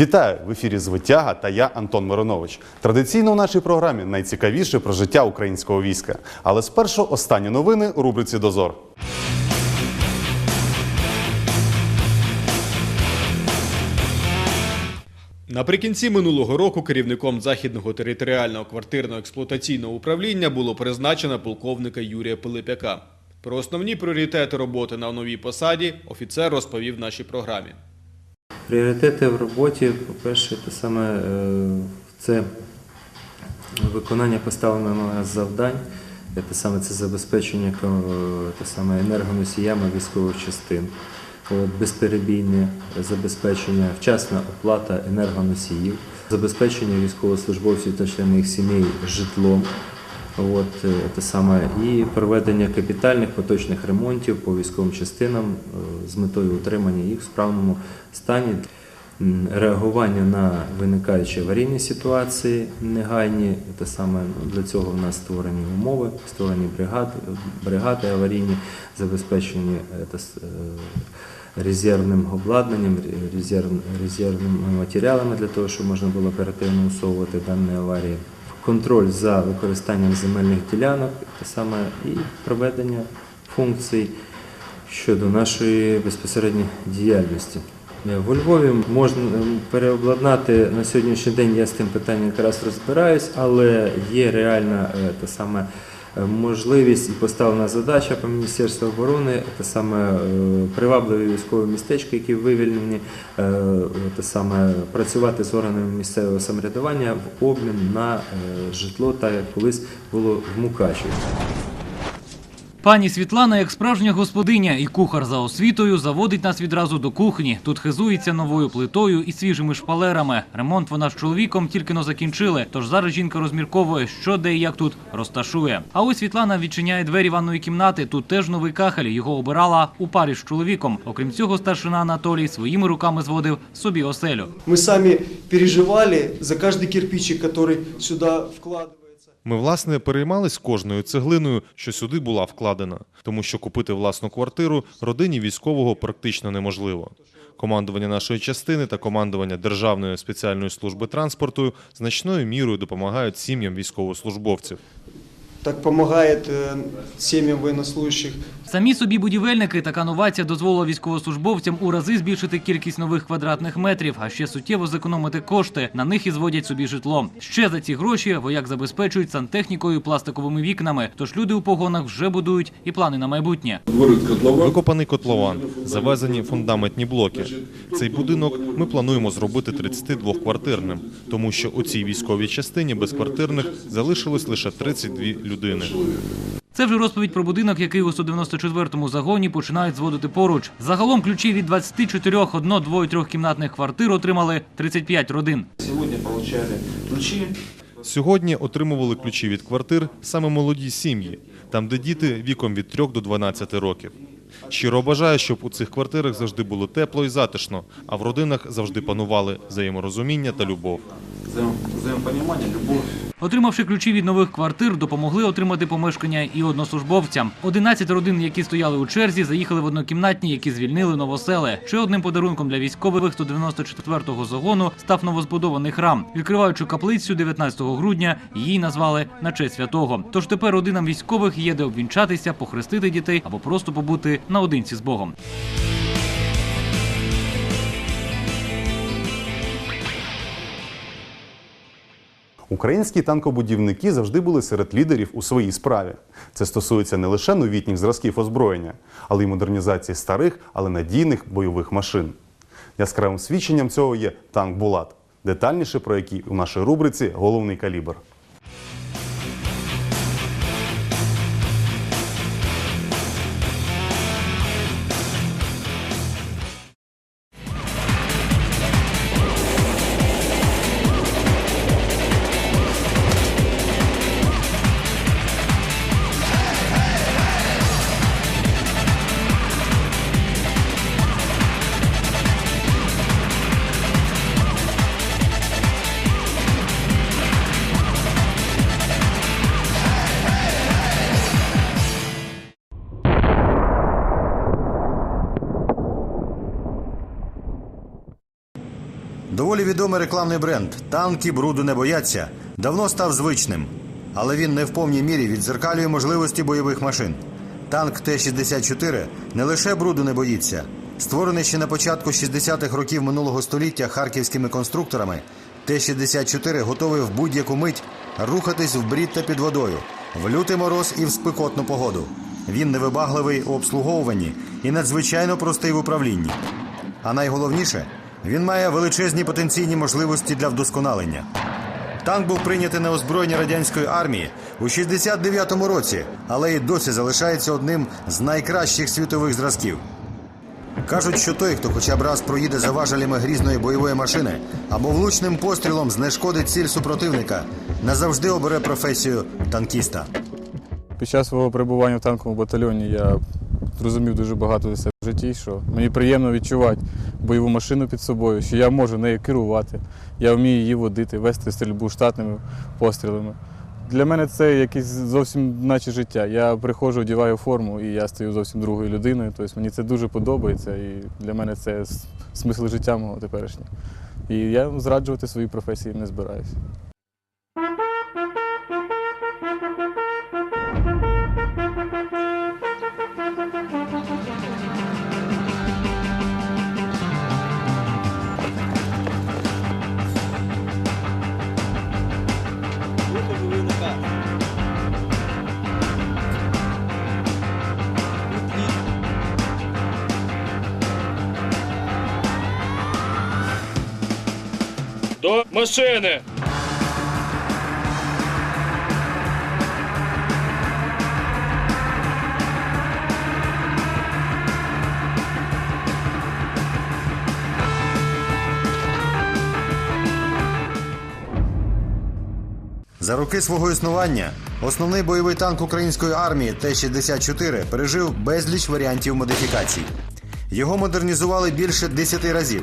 Вітаю в ефірі Звитяга та я Антон Миронович. Традиційно у нашій програмі найцікавіше про життя українського війська. Але спершу останні новини у рубриці Дозор. Наприкінці минулого року керівником західного територіального квартирно-експлуатаційного управління було призначено полковника Юрія Пилипяка. Про основні пріоритети роботи на новій посаді офіцер розповів в нашій програмі. Пріоритети в роботі, по-перше, це саме е, це виконання поставлених завдань, це саме це забезпечення е, те саме енергоносіями військових частин, безперебійне забезпечення, вчасна оплата енергоносіїв, забезпечення військовослужбовців та членів їх сімей житлом. От, е, те саме, і проведення капітальних поточних ремонтів по військовим частинам е, з метою утримання їх в справному стані, реагування на виникаючі аварійні ситуації негайні. Те саме ну, для цього в нас створені умови, створені бригади, бригади аварійні, забезпечені е, резервним обладнанням, резерв, резервними матеріалами для того, щоб можна було оперативно усовувати дані аварії контроль за використанням земельних ділянок, те саме і проведення функцій щодо нашої безпосередньої діяльності. В Львові можна е, переобладнати на сьогоднішній день, я з тим питанням якраз розбираюсь, але є реальна е, та саме е, можливість і поставлена задача по Міністерству оборони, те саме е, привабливі військові містечки, які вивільнені, е, те саме працювати з органами місцевого самоврядування в обмін на е, житло, так як колись було в Мукачеві. Пані Світлана, як справжня господиня і кухар за освітою, заводить нас відразу до кухні. Тут хизується новою плитою і свіжими шпалерами. Ремонт вона з чоловіком тільки но закінчили. Тож зараз жінка розмірковує, що де і як тут розташує. А ось Світлана відчиняє двері ванної кімнати. Тут теж новий кахель. Його обирала у парі з чоловіком. Окрім цього, старшина Анатолій своїми руками зводив собі оселю. Мы сами переживали за каждый кирпичик, который сюда вкладывается. Ми, власне, переймались кожною цеглиною, що сюди була вкладена, тому що купити власну квартиру родині військового практично неможливо. Командування нашої частини та командування Державної спеціальної служби транспорту значною мірою допомагають сім'ям військовослужбовців. Так допомагає сім'ям семьям военнослужащих. Самі собі будівельники така новація дозволила військовослужбовцям у рази збільшити кількість нових квадратних метрів, а ще суттєво зекономити кошти. На них і зводять собі житло. Ще за ці гроші вояк забезпечують сантехнікою і пластиковими вікнами. Тож люди у погонах вже будують і плани на майбутнє. Викопаний котлован, завезені фундаментні блоки. Цей будинок ми плануємо зробити 32-квартирним, тому що у цій військовій частині безквартирних залишилось лише 32 людини. Це вже розповідь про будинок, який у 194-му загоні починають зводити поруч. Загалом ключі від 24 одно, дво- і трьохкімнатних квартир отримали 35 родин. Сьогодні отримали ключі. Сьогодні отримували ключі від квартир саме молоді сім'ї, там, де діти віком від 3 до 12 років. Щиро бажаю, щоб у цих квартирах завжди було тепло і затишно, а в родинах завжди панували взаєморозуміння та любов. Взаємопонімання, любов. Отримавши ключі від нових квартир, допомогли отримати помешкання і однослужбовцям. 11 родин, які стояли у черзі, заїхали в однокімнатні, які звільнили новосели. Ще одним подарунком для військових 194-го загону став новозбудований храм. Відкриваючи каплицю 19 грудня, її назвали на честь святого. Тож тепер родинам військових є де обвінчатися, похрестити дітей або просто побути наодинці з Богом. Українські танкобудівники завжди були серед лідерів у своїй справі. Це стосується не лише новітніх зразків озброєння, але й модернізації старих, але надійних бойових машин. Яскравим свідченням цього є танк Булат, детальніше про який у нашій рубриці Головний калібр. Доволі відомий рекламний бренд Танки бруду не бояться давно став звичним, але він не в повній мірі відзеркалює можливості бойових машин. Танк Т-64 не лише бруду не боїться. Створений ще на початку 60-х років минулого століття харківськими конструкторами, Т-64 готовий в будь-яку мить рухатись в брід та під водою, в лютий мороз і в спекотну погоду. Він невибагливий у обслуговуванні і надзвичайно простий в управлінні. А найголовніше, він має величезні потенційні можливості для вдосконалення. Танк був прийнятий на озброєння радянської армії у 69-му році, але і досі залишається одним з найкращих світових зразків. Кажуть, що той, хто хоча б раз проїде за важелями грізної бойової машини або влучним пострілом знешкодить ціль супротивника, назавжди обере професію танкіста. Під час свого перебування в танковому батальйоні я зрозумів дуже багато себе в житті, що мені приємно відчувати бойову машину під собою, що я можу нею керувати, я вмію її водити, вести стрільбу штатними пострілами. Для мене це якесь зовсім наче життя. Я приходжу, одягаю форму і я стаю зовсім другою людиною. Тобто мені це дуже подобається, і для мене це смисл життя мого теперішнього. І я зраджувати свої професії не збираюся. Машини! За роки свого існування основний бойовий танк української армії Т-64 пережив безліч варіантів модифікацій. Його модернізували більше 10 разів.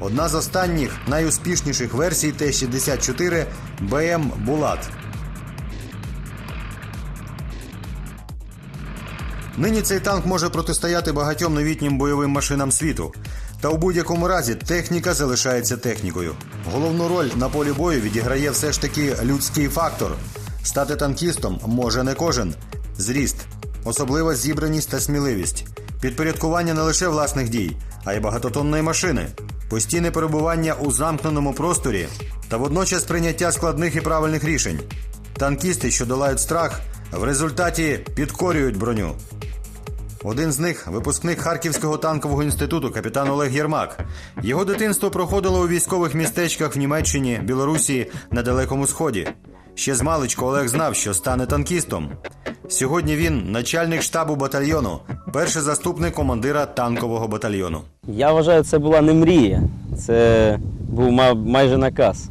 Одна з останніх найуспішніших версій Т-64 БМ Булат. Нині цей танк може протистояти багатьом новітнім бойовим машинам світу. Та у будь-якому разі техніка залишається технікою. Головну роль на полі бою відіграє все ж таки людський фактор. Стати танкістом може не кожен. Зріст, особлива зібраність та сміливість, підпорядкування не лише власних дій, а й багатотонної машини, постійне перебування у замкненому просторі та водночас прийняття складних і правильних рішень. Танкісти, що долають страх, в результаті підкорюють броню. Один з них випускник Харківського танкового інституту капітан Олег Єрмак. Його дитинство проходило у військових містечках в Німеччині, Білорусі на Далекому Сході. Ще з маличку Олег знав, що стане танкістом. Сьогодні він начальник штабу батальйону, перший заступник командира танкового батальйону. Я вважаю, це була не мрія, це був майже наказ.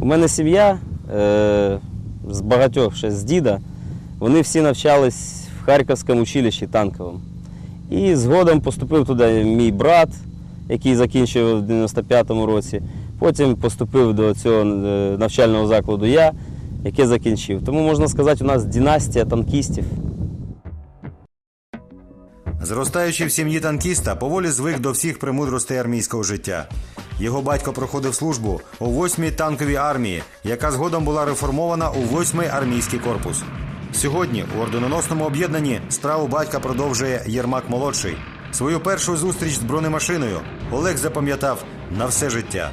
У мене сім'я е, з багатьох ще з діда, вони всі навчались в Харківському училищі танковому. І згодом поступив туди мій брат, який закінчив в 95-му році. Потім поступив до цього е, навчального закладу я, який закінчив. Тому можна сказати, у нас династія танкістів. Зростаючи в сім'ї танкіста, поволі звик до всіх премудростей армійського життя. Його батько проходив службу у 8-й танковій армії, яка згодом була реформована у 8-й армійський корпус. Сьогодні у орденоносному об'єднанні справу батька продовжує Єрмак молодший. Свою першу зустріч з бронемашиною Олег запам'ятав на все життя.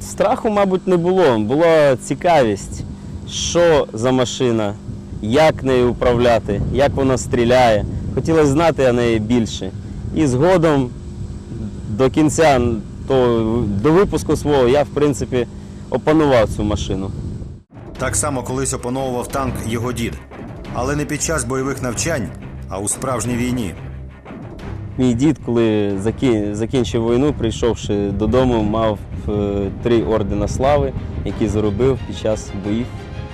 Страху, мабуть, не було. Була цікавість, що за машина, як нею управляти, як вона стріляє. Хотілося знати о неї більше. І згодом до кінця, то, до випуску свого, я, в принципі, опанував цю машину. Так само колись опановував танк його дід, але не під час бойових навчань, а у справжній війні. Мій дід, коли закінчив війну, прийшовши додому, мав е, три ордена слави, які заробив під час боїв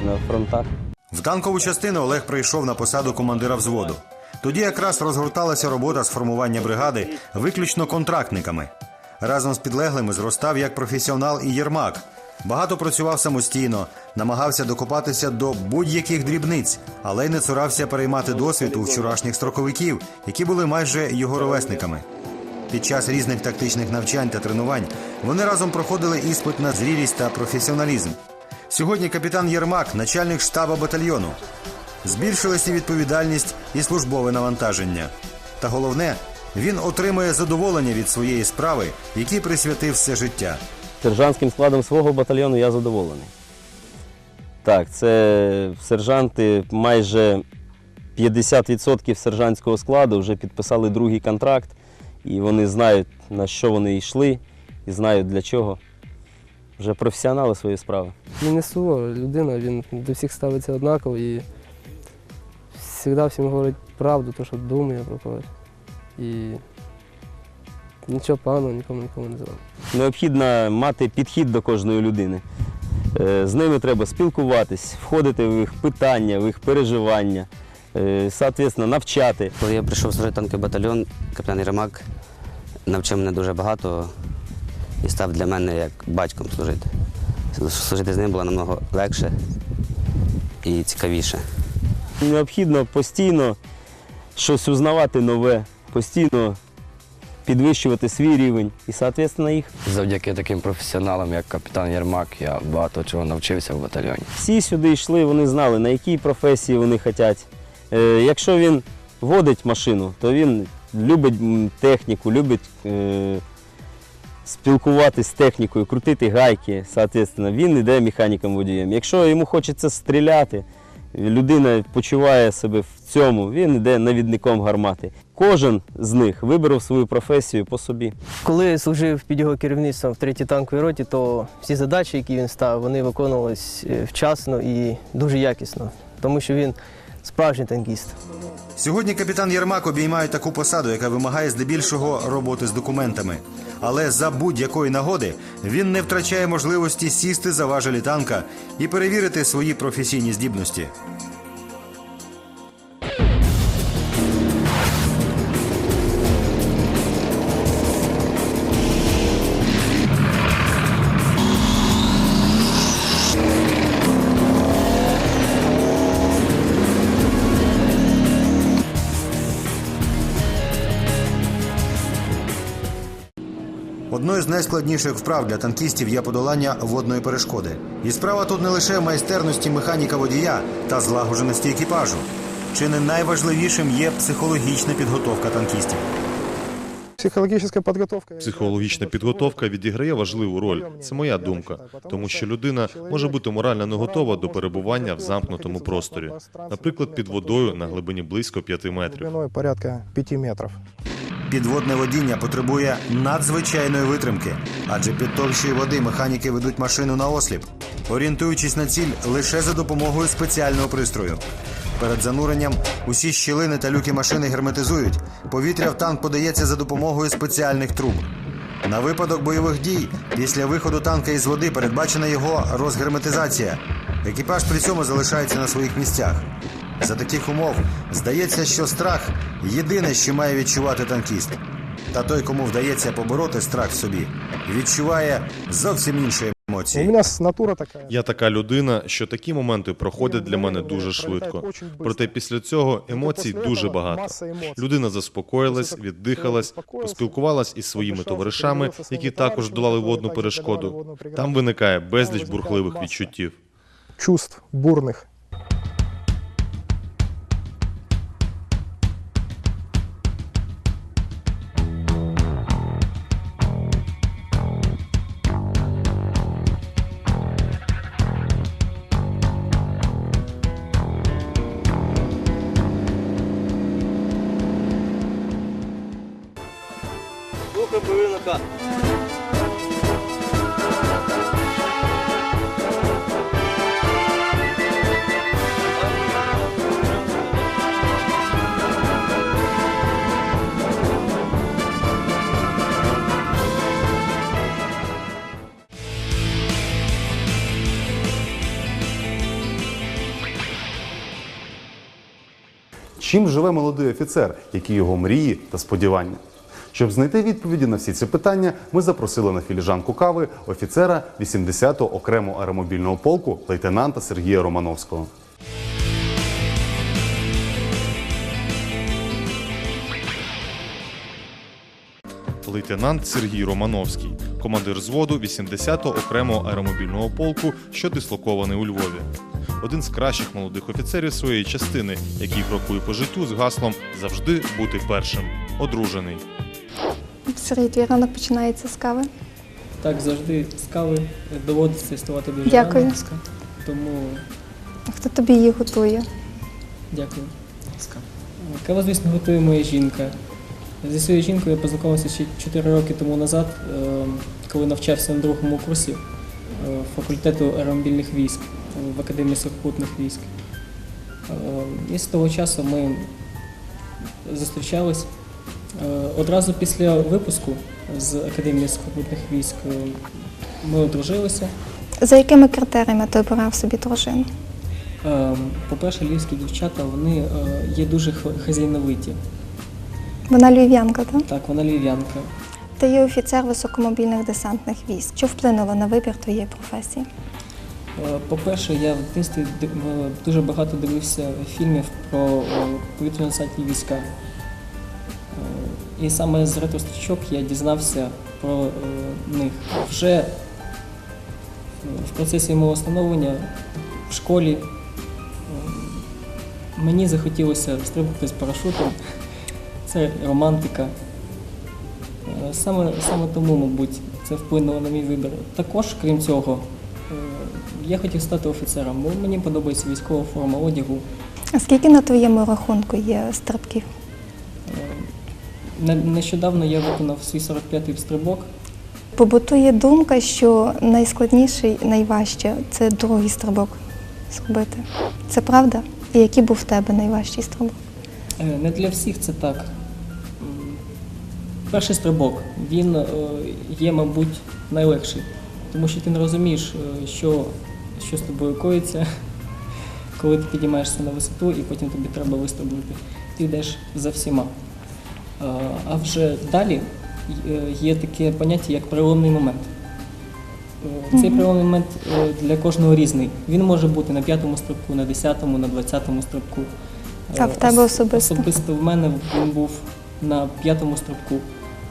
на фронтах. В танкову частину Олег прийшов на посаду командира взводу. Тоді якраз розгорталася робота з формування бригади виключно контрактниками. Разом з підлеглими зростав як професіонал і Єрмак. Багато працював самостійно, намагався докопатися до будь-яких дрібниць, але й не цурався переймати досвід у вчорашніх строковиків, які були майже його ровесниками. Під час різних тактичних навчань та тренувань вони разом проходили іспит на зрілість та професіоналізм. Сьогодні капітан Єрмак, начальник штабу батальйону. Збільшилась і відповідальність і службове навантаження. Та головне, він отримує задоволення від своєї справи, якій присвятив все життя. Сержантським складом свого батальйону я задоволений. Так, це сержанти майже 50% сержантського складу вже підписали другий контракт, і вони знають, на що вони йшли, і знають для чого. Вже професіонали своєї справи. Він не суворий людина, він до всіх ставиться однаково і завжди всім говорить правду, те, що думає про когось. І нічого поганого нікому нікому не зробить. Необхідно мати підхід до кожної людини. Е, З ними треба спілкуватись, входити в їх питання, в їх переживання, е, соответственно, навчати. Коли я прийшов служити танковий батальйон, капітан Єремак навчив мене дуже багато і став для мене як батьком служити. Служити з ним було намного легше і цікавіше. Необхідно постійно щось узнавати нове, постійно підвищувати свій рівень і, соответственно, їх. Завдяки таким професіоналам, як капітан Єрмак, я багато чого навчився в батальйоні. Всі сюди йшли, вони знали, на якій професії вони хочуть. Е, якщо він водить машину, то він любить техніку, любить е, спілкуватися з технікою, крутити гайки, соответственно, він йде механіком водієм. Якщо йому хочеться стріляти, людина почуває себе в цьому, він йде навідником гармати. Кожен з них вибрав свою професію по собі. Коли я служив під його керівництвом в 3-й танковій роті, то всі задачі, які він ставив, вони виконувались е, вчасно і дуже якісно, тому що він справжній танкіст. Сьогодні капітан Єрмак обіймає таку посаду, яка вимагає здебільшого роботи з документами. Але за будь-якої нагоди він не втрачає можливості сісти за важелі танка і перевірити свої професійні здібності. Одною з найскладніших вправ для танкістів є подолання водної перешкоди. І справа тут не лише в майстерності механіка водія та злагодженості екіпажу. Чи не найважливішим є психологічна підготовка танкістів. Психологічна підготовка. Психологічна підготовка відіграє важливу роль. Це моя думка, тому що людина може бути морально не готова до перебування в замкнутому просторі, наприклад, під водою на глибині близько 5 метрів. Порядка 5 метрів. Підводне водіння потребує надзвичайної витримки, адже під товщою води механіки ведуть машину на осліп, орієнтуючись на ціль лише за допомогою спеціального пристрою. Перед зануренням усі щілини та люки машини герметизують. Повітря в танк подається за допомогою спеціальних труб. На випадок бойових дій після виходу танка із води передбачена його розгерметизація. Екіпаж при цьому залишається на своїх місцях. За таких умов здається, що страх єдине, що має відчувати танкіст. Та той, кому вдається побороти страх в собі, відчуває зовсім інші емоції. нас натура така. Я така людина, що такі моменти проходять для мене дуже швидко. Проте після цього емоцій дуже багато. Людина заспокоїлась, віддихалась, поспілкувалась із своїми товаришами, які також долали водну перешкоду. Там виникає безліч бурхливих відчуттів. чувств бурних. Чим живе молодий офіцер, які його мрії та сподівання? Щоб знайти відповіді на всі ці питання, ми запросили на філіжанку кави офіцера 80-го окремого аеромобільного полку лейтенанта Сергія Романовського. лейтенант Сергій Романовський, командир зводу 80-го окремого аеромобільного полку, що дислокований у Львові. Один з кращих молодих офіцерів своєї частини, який крокує по життю з гаслом завжди бути першим. Одружений. Сергій, твій ранок починається з кави. Так, завжди з кави доводиться ставати дуже Дякую. рано. Тому А Хто тобі її готує? дякую. Кава, звісно, готує моя жінка. Зі своєю жінкою я познайомився ще 4 роки тому назад, е, коли навчався на другому курсі е, факультету аеромобільних військ в Академії сухопутних військ. Е, І з того часу ми зустрічались. Одразу після випуску з Академії сухопутних військ ми одружилися. За якими критеріями ти обирав собі дружину? По-перше, львівські дівчата вони є дуже хазяйновиті. Вона львів'янка, так? Так, вона львів'янка. Ти є офіцер високомобільних десантних військ. Що вплинуло на вибір твоєї професії? Е, По-перше, я в дитинстві дуже багато дивився фільмів про е, повітряно-десантні війська. Е, І саме з ретрострічок я дізнався про них. Вже в процесі мого становлення в школі мені захотілося стрибнути з парашутом. Це романтика. Е, Саме, саме тому, мабуть, це вплинуло на мій вибір. Також, крім цього, е, я хотів стати офіцером, бо мені подобається військова форма одягу. А скільки на твоєму рахунку є стрибків? Е, Нещодавно я виконав свій 45-й стрибок. Побутує думка, що найскладніший, найважче це другий стрибок зробити. Це правда? І який був в тебе найважчий стрибок? Не для всіх це так. Перший стрибок, він е, є, мабуть, найлегший, тому що ти не розумієш, е, що, що з тобою коїться, коли ти підіймаєшся на висоту і потім тобі треба вистрибнути. Ти йдеш за всіма. Е, А вже далі є таке поняття, як переломний момент. Цей переломний момент для кожного різний. Він може бути на п'ятому стрибку, на десятому, на двадцятому стрибку. А в тебе особисто? Особисто в мене він був на п'ятому стрибку.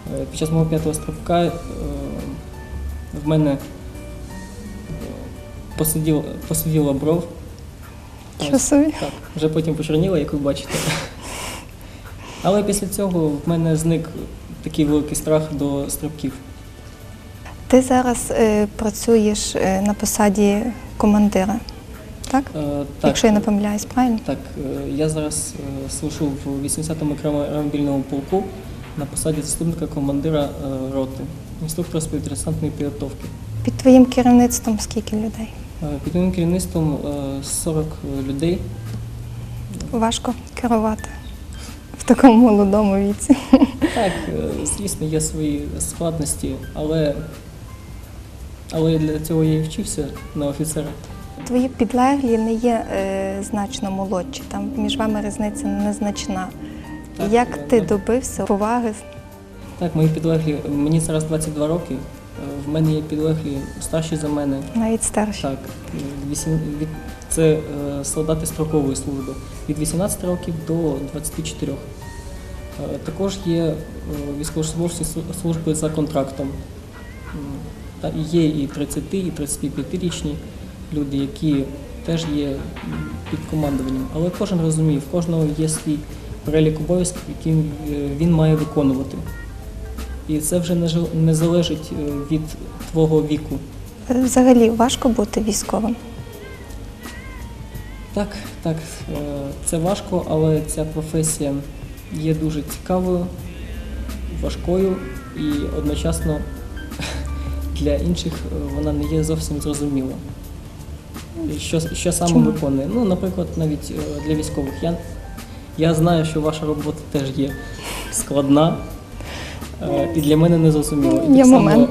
Е, Під час мого п'ятого стрибка е, в мене е, посиділа, посиділа бров. Що собі? Так, вже потім почорніла, як ви бачите. Але після цього в мене зник такий великий страх до стрибків. Ти зараз е, працюєш на посаді командира, так? Е, так, Якщо я не помиляюсь, правильно? Так, е, я зараз е, служу в 80-му окремому полку на посаді заступника командира е, роти, інструктора з повітряно-десантної підготовки. Під твоїм керівництвом скільки людей? Е, Під моїм керівництвом е, 40 людей. Важко керувати в такому молодому віці. Так, е, звісно, є свої складності, але, але для цього я і вчився на офіцера. Твої підлеглі не є е, значно молодші, там між вами різниця незначна. Так, Як ти добився поваги? Так, мої підлеглі, мені зараз 22 роки. е, В мене є підлеглі старші за мене. Навіть старші. Так, вісім- від, це е, солдати строкової служби від 18 років до 24. Е, Також є військовослужбовці служби за контрактом. Є і 30, і 35-річні люди, які теж є під командуванням. Але кожен розуміє, в кожного є свій перелік обов'язків, які е, він має виконувати. І це вже не залежить е, від твого віку. Е, Взагалі важко бути військовим. Так, так, це важко, але ця професія є дуже цікавою, важкою і одночасно для інших вона не є зовсім зрозуміла. Що, що саме Чому? виконує? Ну, наприклад, навіть для військових. Я, я знаю, що ваша робота теж є складна. е, І для мене не зрозуміло. І Є так само-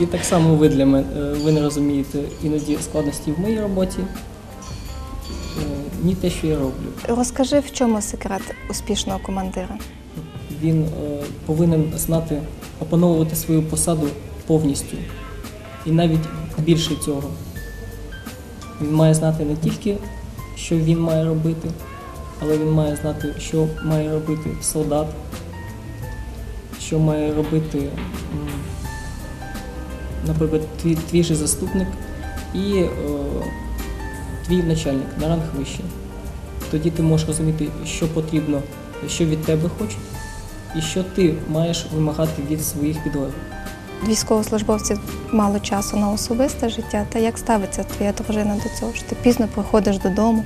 І так само ви для мене ви не розумієте іноді складності в моїй роботі, е, ні те, що я роблю. Розкажи, в чому секрет успішного командира? Він е, повинен знати, опановувати свою посаду повністю. І навіть більше цього. Він має знати не тільки, що він має робити, але він має знати, що має робити солдат, що має робити, наприклад, твій, твій же заступник і е, твій начальник на ранг вищий. Тоді ти можеш розуміти, що потрібно, що від тебе хочуть, і що ти маєш вимагати від своїх підлеглих. Військовослужбовців мало часу на особисте життя. Та як ставиться твоя дружина до цього? Що ти пізно приходиш додому,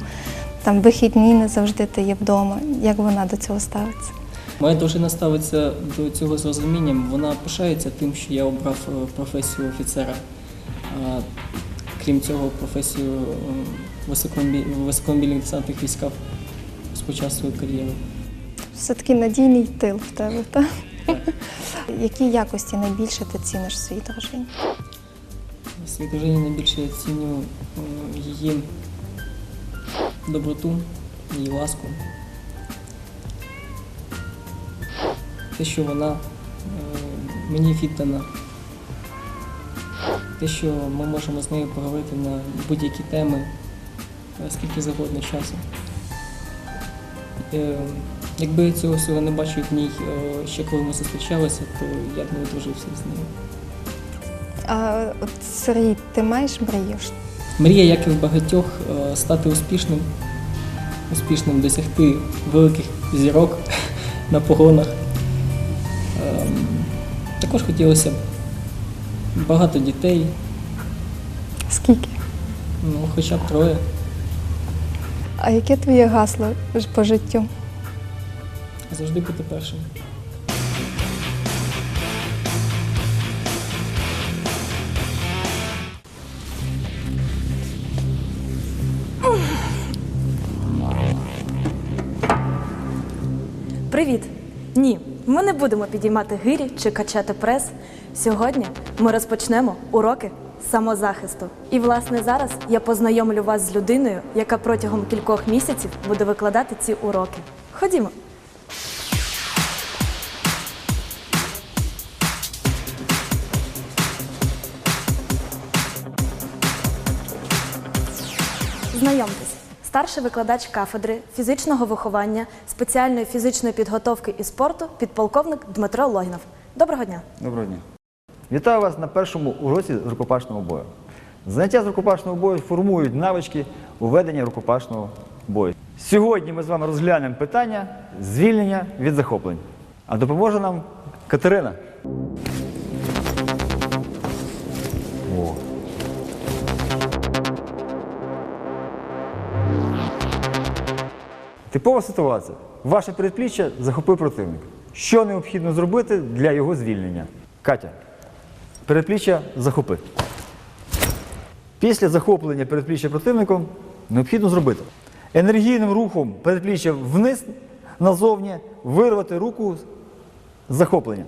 там вихідні не завжди ти є вдома. Як вона до цього ставиться? Моя дружина ставиться до цього з розумінням. Вона пишається тим, що я обрав е, професію офіцера. Крім цього, професію е, високомобі- високомобільних десантних військах розпочав свою кар'єру. Все-таки надійний тил в тебе, так? Які якості найбільше ти ціниш в своїй дружині? В своїй дружині найбільше я ціню е, її доброту, її ласку. Те, що вона е, мені віддана. Те, що ми можемо з нею поговорити на будь-які теми, е, скільки завгодно часу. Е, Якби я цього всього не бачив в ній ще коли ми зустрічалися, то я б не одружився з нею. А от Сергій, ти маєш мрію? Мрія, як і в багатьох, е, стати успішним, успішним, досягти великих зірок на погонах. Ем, Також хотілося б багато дітей, Скільки? ну, хоча б троє. А яке твоє гасло по життю? Завжди бути першим. Привіт! Ні, ми не будемо підіймати гирі чи качати прес. Сьогодні ми розпочнемо уроки самозахисту. І власне зараз я познайомлю вас з людиною, яка протягом кількох місяців буде викладати ці уроки. Ходімо. Знайомтесь, старший викладач кафедри фізичного виховання, спеціальної фізичної підготовки і спорту, підполковник Дмитро Логінов. Доброго дня! Доброго дня. Вітаю вас на першому уроці з рукопашного бою. Заняття з рукопашного бою формують навички у веденні рукопашного бою. Сьогодні ми з вами розглянемо питання звільнення від захоплень. А допоможе нам Катерина. О. Типова ситуація. Ваше передпліччя захопив противник. Що необхідно зробити для його звільнення? Катя, передпліччя захопи. Після захоплення передпліччя противником необхідно зробити енергійним рухом передпліччя вниз назовні вирвати руку з захоплення.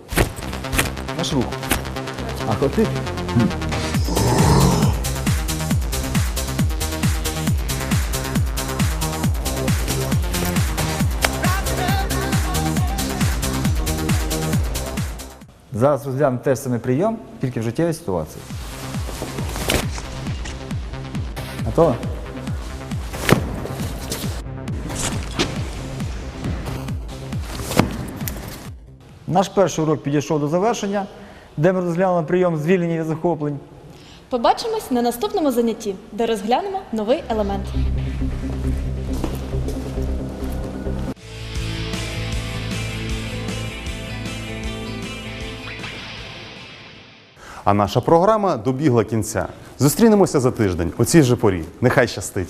Наш рух. А хоти. Зараз розглянемо теж самий прийом, тільки в життєвій ситуації. Готово? Наш перший урок підійшов до завершення, де ми розглянули прийом звільнення від захоплень. Побачимось на наступному занятті, де розглянемо новий елемент. А наша програма добігла кінця. Зустрінемося за тиждень у цій же порі. Нехай щастить!